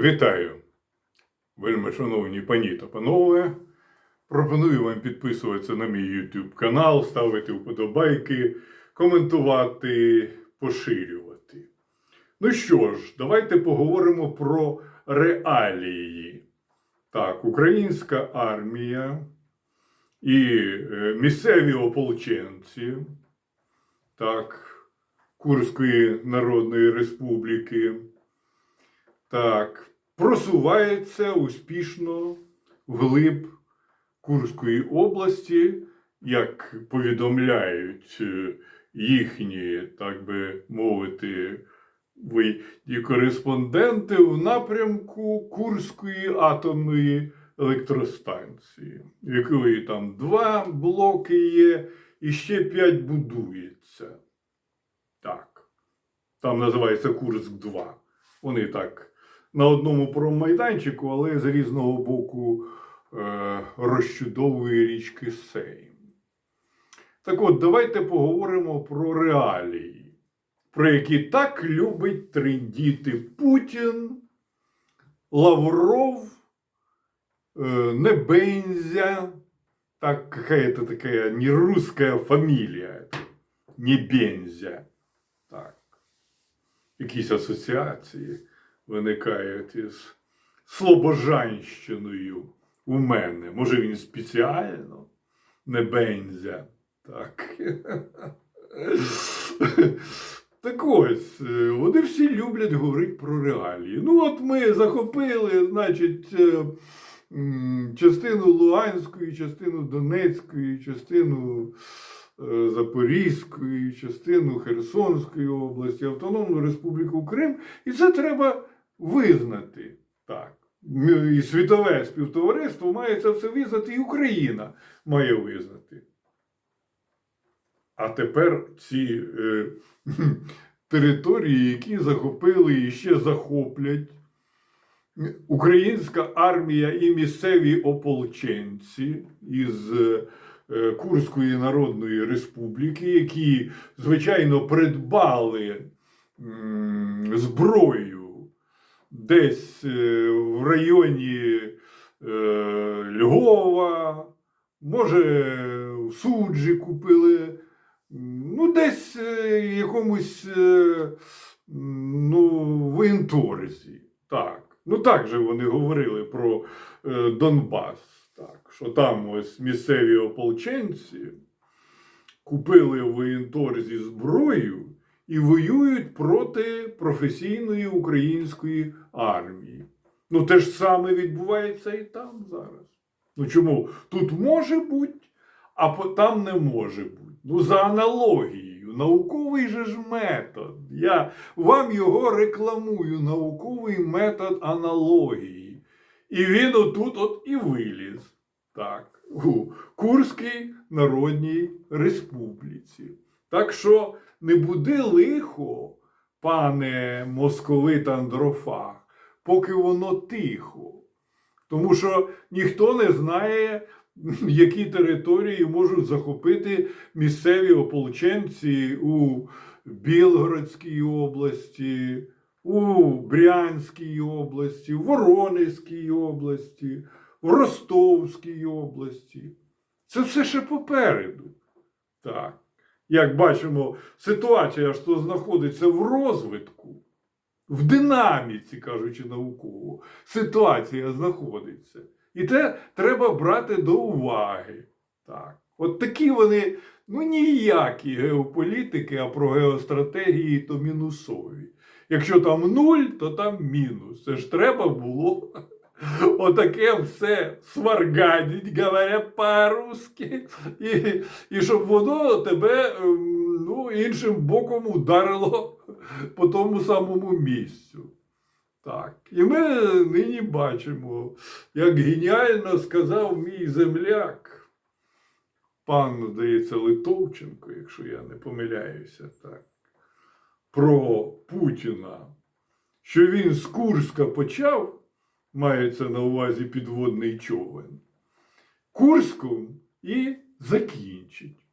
Вітаю, вельми шановні пані та панове. Пропоную вам підписуватися на мій YouTube канал, ставити вподобайки, коментувати, поширювати. Ну що ж, давайте поговоримо про реалії. Так, українська армія і е, місцеві ополченці, так, Курської Народної Республіки. Так, просувається успішно вглиб Курської області, як повідомляють е, їхні, так би мовити, вийді кореспонденти в напрямку Курської атомної електростанції, в якої там два блоки є, і ще п'ять будується. Так. Там називається Курськ 2. Вони так на одному промайданчику, але з різного боку е, розчудової річки Сейм. Так от, давайте поговоримо про реалії, про які так любить трендіти Путін, Лавров, е, Небензя, так какая-то такая не русская фамилия, Небензя. Так. Якісь асоціації виникають із Слобожанщиною у мене. Може, він спеціально не бензя. Так. Так ось, е, вони всі люблять говорити про реалії. Ну, от ми захопили, значить, е, частину Луганської, частину Донецької, частину е, Запорізької, частину Херсонської області, Автономну Республіку Крим. І це треба визнати. Так. І світове співтовариство має це все визнати, і Україна має визнати. А тепер ці е, території, які захопили і ще захоплять українська армія і місцеві ополченці із е, Курської Народної Республіки, які, звичайно, придбали м, зброю десь е, в районі е, Львова, може, в суджі купили, ну, десь е, якомусь ну, воєнторзі. Так. Ну так же вони говорили про Донбас. Так, що там ось місцеві ополченці купили в воєнторзі зброю і воюють проти професійної української армії. Ну, те ж саме відбувається і там зараз. Ну чому? Тут може бути, а там не може бути. Ну, за аналогією, науковий же ж метод. Я вам його рекламую, науковий метод аналогії. І він отут от і виліз. Так, у Курській Народній Республіці. Так що не буде лихо, пане московит Андрофаг, поки воно тихо. Тому що ніхто не знає, які території можуть захопити місцеві ополченці у Білгородській області, у Брянській області, в Воронезькій області, в Ростовській області. Це все ще попереду. Так. Як бачимо, ситуація ж знаходиться в розвитку, в динаміці, кажучи науково, ситуація знаходиться. І це треба брати до уваги. Так. От такі вони, ну ніякі геополітики, а про геостратегії то мінусові. Якщо там нуль, то там мінус. Це ж треба було отаке все сварганить, говоря по-русски, і, і щоб воно тебе ем, ну, іншим боком ударило по тому самому місцю. Так. І ми нині бачимо, як геніально сказав мій земляк, пан, здається, Литовченко, якщо я не помиляюся, так, про Путіна, що він з Курська почав, мається на увазі підводний човен, Курськом і закінчить.